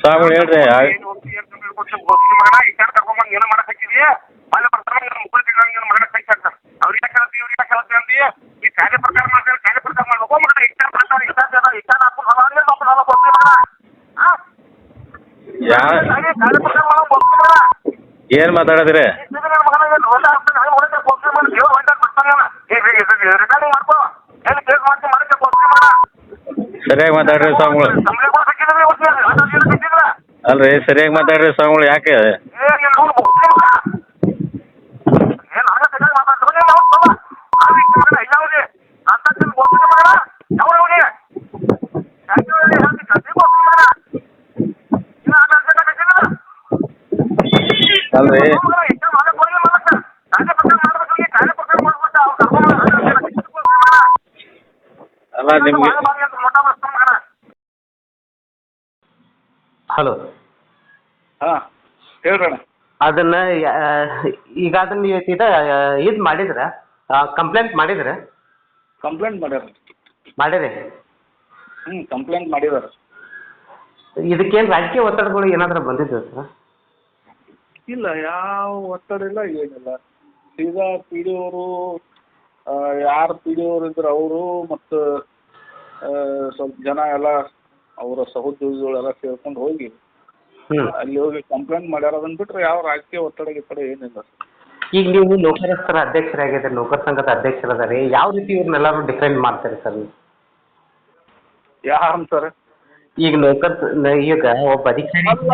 ಸ್ವಾಮಿಗಳು ಹೇಳ್ರಿ ಏನ್ ಏನು ಸರಿಯಾಗಿ ಮಾತಾಡ್ರಿ ಮಾತಾಡೋದ್ರಿ ಏನು ಅಲ್ರಿ ಸರಿಯಾಗಿ ಮಾತಾಡ್ರಿ ಸ್ವಾಮಿಗಳು ಯಾಕೆ? ಅಲ್ರಿ. ಅಲ್ಲ ನಿಮ್ಗೆ ಹಲೋ. ಹಾಂ ಹೇಳ್ರಣ್ಣ ಅದನ್ನ ಈಗ ಅದನ್ನ ಇದ ಇದು ಇದು ಮಾಡಿದ್ರ ಕಂಪ್ಲೇಂಟ್ ಮಾಡಿದ್ರ? ಕಂಪ್ಲೇಂಟ್ ಮಾಡ್ಯಾರ. ಮಾಡಿರಿ? ಹ್ಞೂ ಕಂಪ್ಲೇಂಟ್ ಮಾಡಿದಾರೆ. ಇದಕ್ಕೇನು ರಾಜಕೀಯ ಒತ್ತಡಗಳು ಏನಾದ್ರೂ ಬಂದಿದ್ದ ಸರ್? ಇಲ್ಲ ಯಾವ ಒತ್ತಡ ಇಲ್ಲ ಏನಿಲ್ಲ. ಸೀದಾ ಪಿ ಡಿ ಅವರು ಯಾರು ಪಿ ಡಿ ಅವರು ಇದ್ರು ಅವರು ಮತ್ತು ಸ್ವಲ್ಪ ಜನ ಎಲ್ಲ ಅವರ ಸಹೋದ್ಯೋಗಿಗಳೆಲ್ಲ ಸೇರ್ಕೊಂಡು ಹೋಗಿ ಅಲ್ಲಿ ಹೋಗಿ ಕಂಪ್ಲೇಂಟ್ ಮಾಡ್ಯಾರ ಅದನ್ನ ಬಿಟ್ರೆ ಯಾವ ರಾಜಕೀಯ ಒತ್ತಡ ಗಿತ್ತಡ ಏನಿಲ್ಲ ಈಗ ನೀವು ನೌಕರಸ್ಥರ ಅಧ್ಯಕ್ಷರಾಗಿದ್ದಾರೆ ನೌಕರ ಸಂಘದ ಅಧ್ಯಕ್ಷರದಾರೆ ಯಾವ ರೀತಿ ಇವ್ರನ್ನೆಲ್ಲರೂ ಡಿಫೆಂಡ್ ಮಾಡ್ತಾರೆ ಸರ್ ನೀವು? ಯಾರು ಸರ್? ಈಗ ನೌಕರ್ ಈಗ ಒಬ್ಬ ಅಧಿಕಾರಿ ಅಲ್ಲ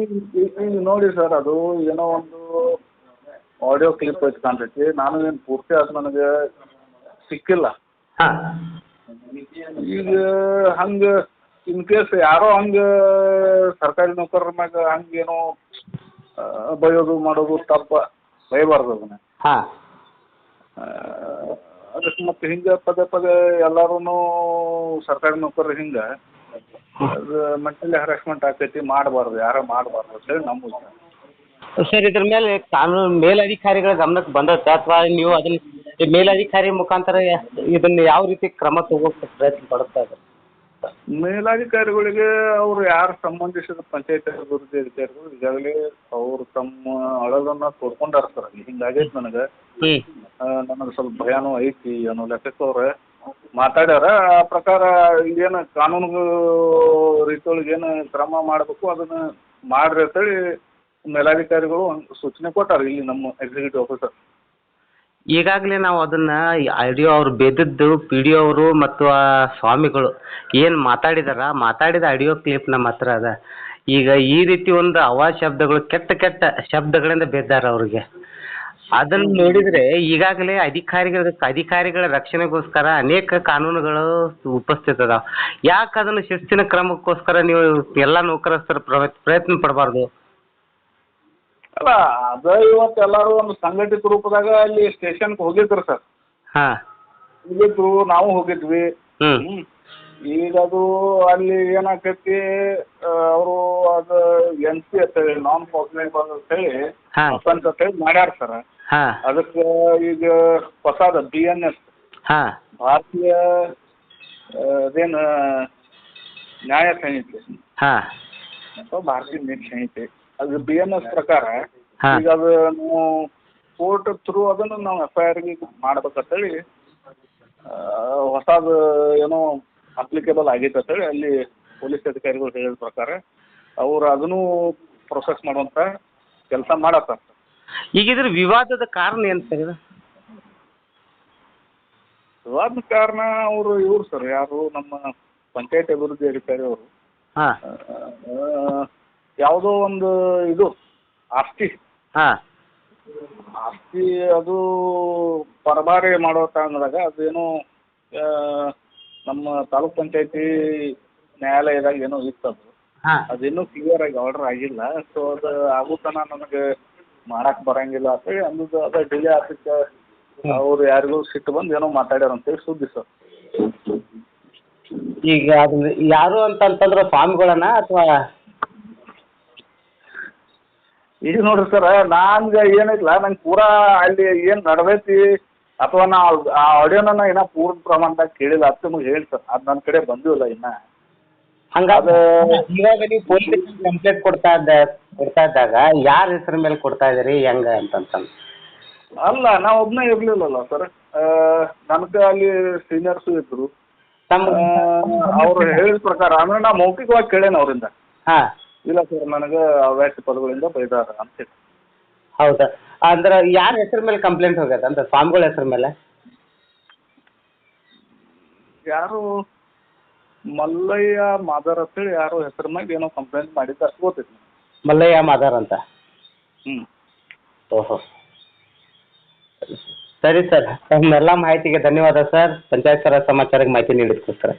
ಈಗ ಈಗ ನೋಡಿ ಸರ್ ಅದು ಏನೋ ಒಂದು ಆಡಿಯೋ ಕ್ಲಿಪ್ ಐತಿ ಕಾಣ್ತೈತಿ. ನಾನು ಏನು ಪೂರ್ತಿ ಅದು ನನಗೆ ಸಿಕ್ಕಿಲ್ಲ. ಹಾಂ. ಈಗ ಹಂಗ ಇನ್ ಕೇಸ್ ಯಾರೋ ಹಂಗ ಸರ್ಕಾರಿ ನೌಕರರ ಮ್ಯಾಗ ಹಂಗೇನೋ ಏನೋ ಬೈಯೋದು ಮಾಡೋದು ತಪ್ಪ ಬೈಬಾರ್ದು ಅದನ್ನ. ಹಾಂ. ಅದಕ್ಕೆ ಮತ್ತೆ ಹಿಂಗೆ ಪದೇ ಪದೇ ಎಲ್ಲಾರು ಸರ್ಕಾರಿ ನೌಕರರು ಹಿಂಗೆ ಅದು ಮೆಂಟಲಿ ಹರಾಸ್ಮೆಂಟ್ ಆಗ್ತೈತಿ ಮಾಡಬಾರ್ದು ಯಾರೋ ಮಾಡಬಾರ್ದು ಅಂತೇಳಿ ನಮ್ಮ ಸರ್ ಇದ್ರ ಮೇಲೆ ಕಾನೂನು ಮೇಲಧಿಕಾರಿಗಳ ಗಮನಕ್ಕೆ ಬಂದತ್ತೆ ಅಥವಾ ನೀವು ಅದನ್ನ ಮೇಲಧಿಕಾರಿ ಮುಖಾಂತರ ಇದನ್ನ ಯಾವ ರೀತಿ ಕ್ರಮ ತಗೋಕ್ ಪ್ರಯತ್ನ ಪಡುತ್ತಾ ಇದ್ದಾರೆ? ಮೇಲಾಧಿಕಾರಿಗಳಿಗೆ ಅವ್ರು ಯಾರು ಸಂಬಂಧಿಸಿದ ಪಂಚಾಯತ್ ಅಭಿವೃದ್ಧಿ ಅಧಿಕಾರಿಗಳು ಈಗಾಗಲೇ ಅವ್ರು ತಮ್ಮ ಅಳಲನ್ನ ತೋರ್ಕೊಂಡಾರ ಸರ್. ಅಲ್ಲಿ ಹಿಂಗಾಗೈತೆ ನನಗೆ. ನನಗೆ ಸ್ವಲ್ಪ ಭಯನೂ ಐತಿ ಅನ್ನೋ ಲೆಕ್ಕಕ್ಕೆ ಅವ್ರು ಮಾತಾಡ್ಯಾರ. ಆ ಪ್ರಕಾರ ಏನು ಕಾನೂನು ರೀತಿಯೊಳಗೆ ಏನು ಕ್ರಮ ಮಾಡಬೇಕು ಅದನ್ನ ಮಾಡ್ರಿ ಅಂತೇಳಿ ಮೇಲಾಧಿಕಾರಿಗಳು ಒಂದು ಸೂಚನೆ ಕೊಟ್ಟಾರ ಇಲ್ಲಿ ನಮ್ಮ ಎಕ್ಸಿಕ್ಯೂಟಿವ್ ಆಫೀಸರ್ ಈಗಾಗಲೇ ನಾವು ಅದನ್ನ ಆಡಿಯೋ ಅವ್ರು ಬೇದಿದ್ದು ಪಿ ಡಿ ಅವರು ಮತ್ತು ಆ ಸ್ವಾಮಿಗಳು ಏನು ಮಾತಾಡಿದಾರ, ಮಾತಾಡಿದ ಆಡಿಯೋ ಕ್ಲಿಪ್ ನಮ್ಮ ಹತ್ರ ಅದ. ಈಗ ಈ ರೀತಿ ಒಂದು ಅವಾಜ್ ಶಬ್ದಗಳು, ಕೆಟ್ಟ ಕೆಟ್ಟ ಶಬ್ದಗಳಿಂದ ಬೆದ್ದಾರ ಅವ್ರಿಗೆ. ಅದನ್ನ ನೋಡಿದ್ರೆ ಈಗಾಗಲೇ ಅಧಿಕಾರಿಗಳ ಅಧಿಕಾರಿಗಳ ರಕ್ಷಣೆಗೋಸ್ಕರ ಅನೇಕ ಕಾನೂನುಗಳು ಉಪಸ್ಥಿತ ಅದಾವ. ಯಾಕೆ ಅದನ್ನ ಶಿಸ್ತಿನ ಕ್ರಮಕ್ಕೋಸ್ಕರ ನೀವು ಎಲ್ಲ ನೌಕರಸ್ಥರ ಪ್ರಯತ್ನ ಪಡಬಾರ್ದು? ಅಲ್ಲ ಅದ ಇವತ್ತು ಎಲ್ಲರೂ ಒಂದು ಸಂಘಟಿತ ರೂಪದಾಗ ಅಲ್ಲಿ ಸ್ಟೇಷನ್ಗೆ ಹೋಗಿದ್ರು ಸರ್. ಹಾಂ. ಹೋಗಿದ್ರು ನಾವು ಹೋಗಿದ್ವಿ. ಹ್ಮ್. ಈಗ ಅದು ಅಲ್ಲಿ ಏನಾಕತಿ ಅವರು ಅದು ಎನ್ ಸಿ ಅಂತೇಳಿ ನಾನ್ ಕಾಗ್ನೇಬಲ್ ಅಂತೇಳಿ ಹೇಳಿ ಅಂತ ಹೇಳಿ ಮಾಡ್ಯಾರ ಸರ್. ಹಾಂ. ಅದಕ್ಕೆ ಈಗ ಹೊಸದ ಬಿ ಎನ್ ಎಸ್ ಹಾಂ. ಭಾರತೀಯ ಆ, ಅದೇನು ನ್ಯಾಯ ಸಂಹಿತೆ. ಹಾಂ. ಅಥವಾ ಭಾರತೀಯ ನೀತಿ ಸಂಹಿತೆ. ಅದು ಬಿ ಎನ್ ಎಸ್ ಪ್ರಕಾರ ಹಾ. ಈಗ ಅದು ನಾವು ಕೋರ್ಟ್ ಥ್ರೂ ಅದನ್ನು ನಾವು ಎಫ್ ಐ ಆರ್ಗೆ ಮಾಡ್ಬೇಕಂತೇಳಿ ಹೊಸದು ಏನೋ ಅಪ್ಲಿಕೇಬಲ್ ಆಗೈತೆ ಅಂತೇಳಿ ಅಲ್ಲಿ ಪೊಲೀಸ್ ಅಧಿಕಾರಿಗಳು ಹೇಳಿದ ಪ್ರಕಾರ ಅವರು ಅದನ್ನು ಪ್ರೊಸೆಸ್ ಮಾಡುವಂತ ಕೆಲಸ ಮಾಡತ್ತಾರ ಈಗ ಇದ್ರ ವಿವಾದದ ಕಾರಣ ಏನು ಸರ್ ಇದು? ವಿವಾದ ಕಾರಣ ಅವರು ಇವ್ರು ಸರ್ ಯಾರು ನಮ್ಮ ಪಂಚಾಯತ್ ಅಭಿವೃದ್ಧಿ ಅಧಿಕಾರಿ ಅವರು. ಹಾಂ. ಯಾವುದೋ ಒಂದು ಇದು ಆಸ್ತಿ. ಹಾಂ. ಆಸ್ತಿ ಅದು ಪರಭಾರೆ ಮಾಡೋ ಕಾರಣದಾಗ ಅದೇನೋ ನಮ್ಮ ತಾಲೂಕ್ ಪಂಚಾಯತಿ ನ್ಯಾಯಾಲಯದಾಗ ಏನೋ ಇತ್ತು ಅದು. ಹಾಂ. ಅದಿನ್ನೂ ಕ್ಲಿಯರ್ ಆಗಿ ಆರ್ಡರ್ ಆಗಿಲ್ಲ. ಸೊ ಅದು ಆಗೋ ತನಕ ನನಗೆ ಮಾಡಕ್ಕೆ ಬರಂಗಿಲ್ಲ ಅಂತೇಳಿ ಅಂದದ್ದು ಅದು ಡಿಲೇ ಆತಕ್ಕೆ ಅವ್ರು ಯಾರಿಗೂ ಸಿಟ್ಟು ಬಂದು ಏನೋ ಮಾತಾಡ್ಯಾರ ಅಂತೇಳಿ ಸುದ್ದಿ ಸರ್. ಈಗ ಅದು ಯಾರು ಅಂತಂತಂದ್ರೆ ಸ್ವಾಮಿಗಳನ್ನ ಅಥವಾ ಈಗ ನೋಡ್ರಿ ಸರ್ ನಂಗೆ ಏನಿಲ್ಲ ನಂಗೆ ಪೂರಾ ಅಲ್ಲಿ ಏನು ನಡ್ದೈತಿ ಅಥವಾ ನಾ ಆ ಆಡಿಯೋನ ನಾ ಇನ್ನೂ ಪೂರ್ಣ ಪ್ರಮಾಣದಾಗ ಕೇಳಿಲ್ಲ ಅದು ನಿಮಗೆ ಹೇಳಿ ಸರ್. ಅದು ನನ್ನ ಕಡೆ ಬಂದಿಲ್ಲ ಇನ್ನ. ಹಂಗಾದ್ರೆ ಅದು ಇವಾಗ ನೀವು ಪೊಲೀಸ್ ಕಂಪ್ಲೇಂಟ್ ಕೊಡ್ತಾ ಇದ್ದ ಕೊಡ್ತಾ ಇದ್ದಾಗ ಯಾರ ಹೆಸರ ಮೇಲೆ ಕೊಡ್ತಾ ಇದ್ದೀರಿ ಹೆಂಗ ಅಂತಂತಂದು? ಅಲ್ಲ ನಾ ಒಬ್ಬನೇ ಇರಲಿಲ್ಲಲ್ಲ ಸರ್. ನನಗೆ ಅಲ್ಲಿ ಸೀನಿಯರ್ಸು ಇದ್ದರು ಅವರು ಅವ್ರು ಹೇಳಿದ ಪ್ರಕಾರ ಅಂದ್ರೆ ನಾ ಮೌಖಿಕವಾಗಿ ಕೇಳೇನ ಅವರಿಂದ. ಹಾಂ. ಇಲ್ಲ ಸರ್ ನನಗೆ ಅವ್ಯಾಸ ಪದಗಳಿಂದ ಬೈದಾರ ಅಂತ ಹೇಳಿ. ಹೌದಾ? ಅಂದ್ರೆ ಯಾರ ಹೆಸರ ಮೇಲೆ ಕಂಪ್ಲೇಂಟ್ ಹೋಗ್ಯದ? ಅಂತ ಸ್ವಾಮಿಗಳ ಹೆಸರ ಮೇಲೆ? ಯಾರು ಮಲ್ಲಯ್ಯ ಮಾದರ್ ಅಂತೇಳಿ ಯಾರು ಹೆಸರ ಮ್ಯಾಗ ಏನೋ ಕಂಪ್ಲೇಂಟ್ ಮಾಡಿದ್ದ ಅಷ್ಟು ಗೊತ್ತೈತಿ ಮಲ್ಲಯ್ಯ ಮಾದಾರ್ ಅಂತ? ಹ್ಞೂ ಓಹೋ. ಸರಿ ಸರ್ ತಮ್ಮೆಲ್ಲ ಮಾಹಿತಿಗೆ ಧನ್ಯವಾದ ಸರ್. ಪಂಚಾಯತ್ ಸರ ಸಮಾಚಾರಕ್ಕೆ ಮಾಹಿತಿ ನೀಡಿದ್ದಕ್ಕೋಸ್ಕರ